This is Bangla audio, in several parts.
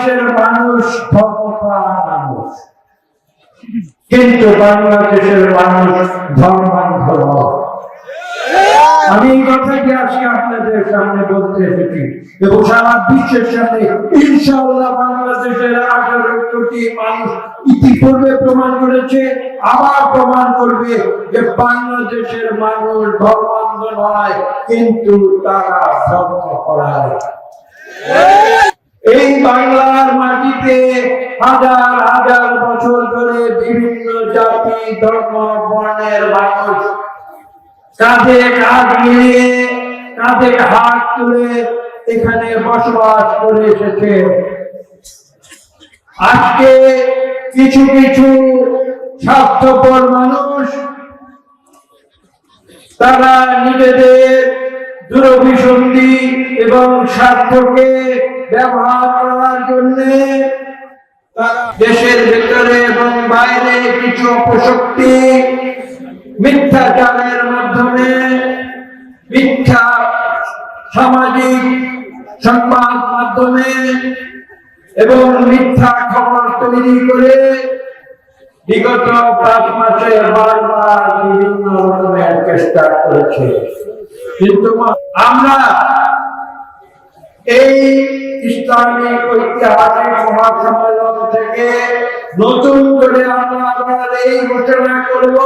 বাংলাদেশের মানুষ ধর্মপ্রাণ মানুষ কিন্তু বাংলাদেশের মানুষ ধর্মান্ধ। আমি এই কথাটি আজকে আপনাদের সামনে বলতে এসেছি এবং সারা বিশ্বের সামনে ইনশাআল্লাহ বাংলাদেশের আঠারো কোটি মানুষ ইতিপূর্বে প্রমাণ করেছে, আবার প্রমাণ করবে যে বাংলাদেশের মানুষ ধর্মান্ধ নয়, কিন্তু তারা ধর্ম করায় হাজার হাজার বছর ধরে বিভিন্ন জাতি, ধর্ম, বর্ণের মানুষ কাঁধে কাঁধ মিলিয়ে কাঁধে হাত তুলে এখানে বসবাস করে এসেছে। আজকে কিছু কিছু স্বার্থপর মানুষ তারা নিজেদের দুরভিসন্ধি এবং স্বার্থকে ব্যবহার করার জন্য দেশের ভেতরে এবং বাইরে কিছু অপশক্তি মিথ্যাচারের মাধ্যমে মিথ্যা সামাজিক সংবাদ মাধ্যমে এবং মিথ্যা খবর তৈরি করে বিগত পাঁচ মাসে বারবার বিভিন্ন রকমের চেষ্টা করেছে। কিন্তু আমরা এই ইসলামিক ঐতিহাসিক মহাসম্মেলন থেকে নতুন করে আমরা আবার এই ঘোষণা করব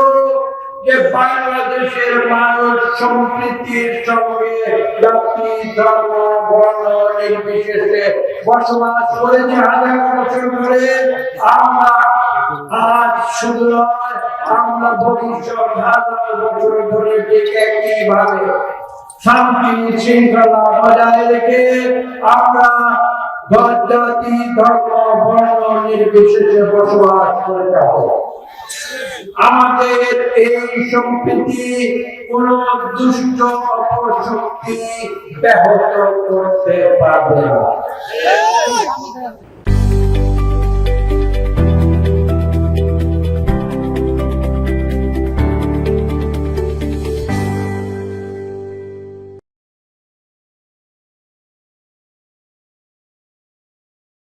যে বাংলাদেশের মানুষ সম্প্রীতির সঙ্গে জাতি, ধর্ম, বর্ণ নির্বিশেষে বসবাস করেছে হাজার বছর ধরে। আমরা আজ শুধু আমরা ভবিষ্যৎ হাজার বছর ধরে ঠিক একইভাবে শান্তি, শৃঙ্খলা বজায় রেখে জাতি, ধর্ম, বর্ণ নির্বিশেষে বসবাস করে থাকো। আমাদের এই সম্প্রীতি কোন দুষ্ট অপশক্তি ব্যাহত করতে পারবে না।